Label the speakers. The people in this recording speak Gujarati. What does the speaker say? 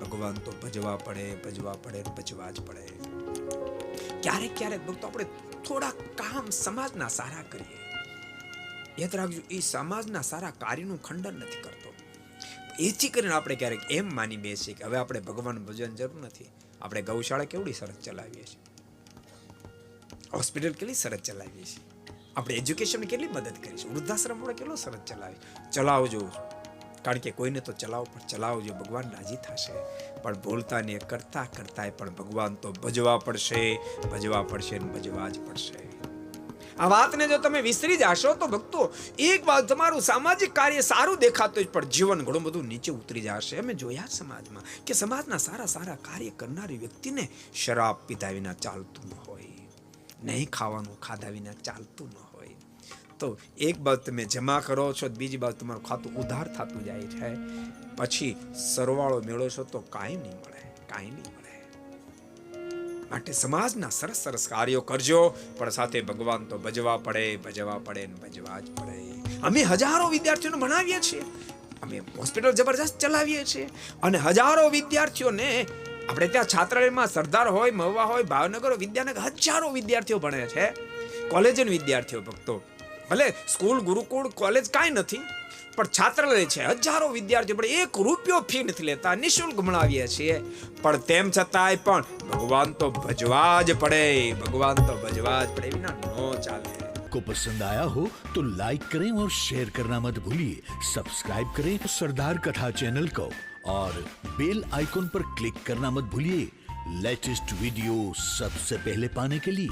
Speaker 1: ભગવાન તો ભજવા પડે ભજવા પડે ભજવા જ પડે. ક્યારેક ક્યારેક ભક્તો આપણે થોડા કામ સમાજના સારા કરીએ. યાદ રાખજો, એ સમાજના સારા કાર્યનું ખંડન નથી કરતો. એથી કરીને આપણે ક્યારેક એમ માની બેસીએ કે હવે આપણે ભગવાન ભજન જરૂર નથી. આપણે ગૌશાળા કેવડી સરસ ચલાવીએ છીએ. હોસ્પિટલ કેટલી સરસ ચલાવીએ છીએ. આપણે એજ્યુકેશન કેટલી મદદ કરીશું વૃદ્ધાશ્રમ આપણે કેટલો સરસ ચલાવી ચલાવજો. કારણ કે કોઈને તો ચલાવો, પણ ચલાવજો. ભગવાન રાજી થશે. પણ ભૂલતા ને કરતા કરતા પણ ભગવાન તો ભજવા પડશે. ભજવા પડશે ને ભજવા જ પડશે. આ વાતને જો તમે વિસરી જાશો તો ભક્તો, એક વાત તમારું સામાજિક કાર્ય સારું દેખાતું જ પણ જીવન ઘણું બધું નીચે ઉતરી જશે. અમે જોયા સમાજમાં કે સમાજના સારા સારા કાર્ય કરનારી વ્યક્તિને શરાબ પીધા વિના ચાલતું હોય. નહીં ખાવાનું ખાધા વિના ચાલતું ન હોય. તો એક બાબત તમે જમા કરો છો, બીજી બાબત તમારું ખાતું ઉધાર થતું જાય છે. પછી સરવાળો મેળો છો તો કાંઈ નહીં મળે, કાંઈ નહીં મળે. માટે સમાજના સરસ સરસ કાર્યો કરજો, પણ સાથે ભગવાન તો ભજવા પડે ભજવા પડે ને ભજવા જ પડે. અમે હજારો વિદ્યાર્થીઓને ભણાવીએ છીએ. અમે હોસ્પિટલ જબરજસ્ત ચલાવીએ છીએ. અને હજારો વિદ્યાર્થીઓને આપણે ત્યાં છાત્રાલયમાં સરદાર હોય મહુવા હોય ભાવનગર હોય, વિદ્યાનગર હજારો વિદ્યાર્થીઓ ભણે છે કોલેજના વિદ્યાર્થીઓ ભક્તો ભલે સ્કૂલ ગુરુકુળ કોલેજ કાંઈ નથી પણ છાત્રાલય છે હજારો વિદ્યાર્થીઓ પણ એક રૂપિયો ફી નથી લેતા નિશુલ્ક ભણાવીએ છીએ પણ તેમ છતાંય પણ ભગવાન તો ભજવા જ પડે ભગવાન તો ભજવા જ પડે વિના નો ચાલે
Speaker 2: को पसंद आया हो तो लाइक करें और शेयर करना मत भूलिए सब्सक्राइब करें सरदार कथा चैनल को और बेल आइकॉन पर क्लिक करना मत भूलिए लेटेस्ट वीडियो सबसे पहले पाने के लिए